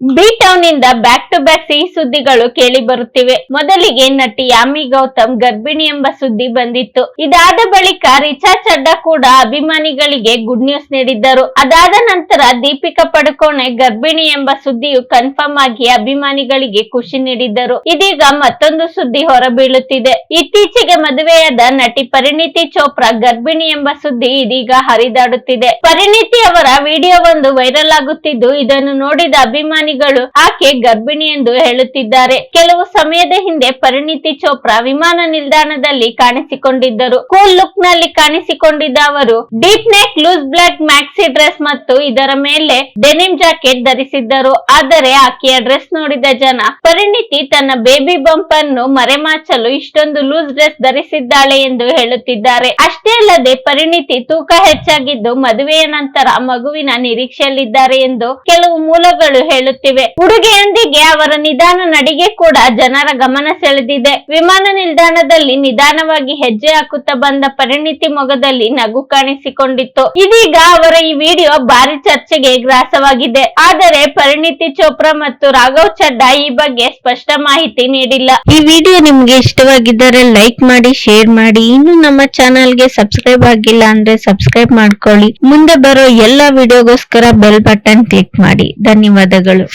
B ಟೌನ್ನಿಂದ back to back ಸಿಹಿ ಸುದ್ದಿಗಳು ಕೇಳಿ ಬರುತ್ತಿವೆ. ಮೊದಲಿಗೆ ನಟಿ ಯಾಮಿ ಗೌತಮ್ ಗರ್ಭಿಣಿ ಎಂಬ ಸುದ್ದಿ ಬಂದಿತ್ತು. ಇದಾದ ಬಳಿಕ ರಿಚಾ ಚಡ್ಡಾ ಕೂಡ ಅಭಿಮಾನಿಗಳಿಗೆ ಗುಡ್ ನ್ಯೂಸ್ ನೀಡಿದ್ದರು. ಅದಾದ ನಂತರ ದೀಪಿಕಾ ಪಡುಕೋಣೆ ಗರ್ಭಿಣಿ ಎಂಬ ಸುದ್ದಿಯು ಕನ್ಫರ್ಮ್ ಆಗಿ ಅಭಿಮಾನಿಗಳಿಗೆ ಖುಷಿ ನೀಡಿದ್ದರು. ಇದೀಗ ಮತ್ತೊಂದು ಸುದ್ದಿ ಹೊರಬೀಳುತ್ತಿದೆ. ಇತ್ತೀಚೆಗೆ ಮದುವೆಯಾದ ನಟಿ ಪರಿಣಿತಿ ಚೋಪ್ರಾ ಗರ್ಭಿಣಿ ಎಂಬ ಸುದ್ದಿ ಇದೀಗ ಹರಿದಾಡುತ್ತಿದೆ. ಪರಿಣಿತಿ ಅವರ ವಿಡಿಯೋವೊಂದು ವೈರಲ್ ಆಗುತ್ತಿದ್ದು, ಇದನ್ನು ನೋಡಿದ ಅಭಿಮಾನಿಗಳು ಆಕೆ ಗರ್ಭಿಣಿ ಎಂದು ಹೇಳುತ್ತಿದ್ದಾರೆ. ಕೆಲವು ಸಮಯದ ಹಿಂದೆ ಪರಿಣಿತಿ ಚೋಪ್ರಾ ವಿಮಾನ ನಿಲ್ದಾಣದಲ್ಲಿ ಕಾಣಿಸಿಕೊಂಡಿದ್ದರು. ಕೂಲ್ ಲುಕ್ನಲ್ಲಿ ಕಾಣಿಸಿಕೊಂಡಿದ್ದ ಅವರು, deep neck, loose black, maxi dress ಮತ್ತು ಇದರ ಮೇಲೆ ಡೆನಿಮ್ ಜಾಕೆಟ್ ಧರಿಸಿದ್ದರು. ಆದರೆ ಆಕೆಯ ಡ್ರೆಸ್ ನೋಡಿದ ಜನ, ಪರಿಣಿತಿ ತನ್ನ ಬೇಬಿ ಬಂಪ್ ಅನ್ನು ಮರೆಮಾಚಲು ಇಷ್ಟೊಂದು ಲೂಸ್ ಡ್ರೆಸ್ ಧರಿಸಿದ್ದಾಳೆ ಎಂದು ಹೇಳುತ್ತಿದ್ದಾರೆ. ಅಷ್ಟೇ ಅಲ್ಲದೆ ಪರಿಣಿತಿ ತೂಕ ಹೆಚ್ಚಾಗಿದ್ದು ಮದುವೆಯ ನಂತರ ಮಗುವಿನ ನಿರೀಕ್ಷೆಯಲ್ಲಿದ್ದಾರೆ ಎಂದು ಕೆಲವು ಮೂಲಗಳು ಹೇಳುತ್ತಿವೆ. ಉಡುಗೆಯೊಂದಿಗೆ ಅವರ ನಿಧಾನ ನಡಿಗೆ ಕೂಡ ಜನರ ಗಮನ ಸೆಳೆದಿದೆ. ವಿಮಾನ ನಿಲ್ದಾಣದಲ್ಲಿ ನಿಧಾನವಾಗಿ ಹೆಜ್ಜೆ ಹಾಕುತ್ತಾ ಬಂದ ಪರಿಣಿತಿ ಮೊಗದಲ್ಲಿ ನಗು ಕಾಣಿಸಿಕೊಂಡಿತ್ತು. ಇದೀಗ ಅವರ ಈ ವಿಡಿಯೋ ಭಾರಿ ಚರ್ಚೆಗೆ ಗ್ರಾಸವಾಗಿದೆ. ಆದರೆ ಪರಿಣಿತಿ ಚೋಪ್ರಾ ಮತ್ತು ರಾಘವ್ ಚಡ್ಡಾ ಈ ಬಗ್ಗೆ ಸ್ಪಷ್ಟ ಮಾಹಿತಿ ನೀಡಿಲ್ಲ. ಈ ವಿಡಿಯೋ ನಿಮ್ಗೆ ಇಷ್ಟವಾಗಿದ್ದರೆ ಲೈಕ್ ಮಾಡಿ, ಶೇರ್ ಮಾಡಿ. ಇನ್ನು ನಮ್ಮ ಚಾನಲ್ಗೆ ಸಬ್ಸ್ಕ್ರೈಬ್ ಆಗಿಲ್ಲ ಅಂದ್ರೆ ಸಬ್ಸ್ಕ್ರೈಬ್ ಮಾಡ್ಕೊಳ್ಳಿ. ಮುಂದೆ ಬರೋ ಎಲ್ಲಾ ವಿಡಿಯೋಗೋಸ್ಕರ ಬೆಲ್ ಬಟನ್ ಕ್ಲಿಕ್ ಮಾಡಿ. ಧನ್ಯವಾದಗಳು.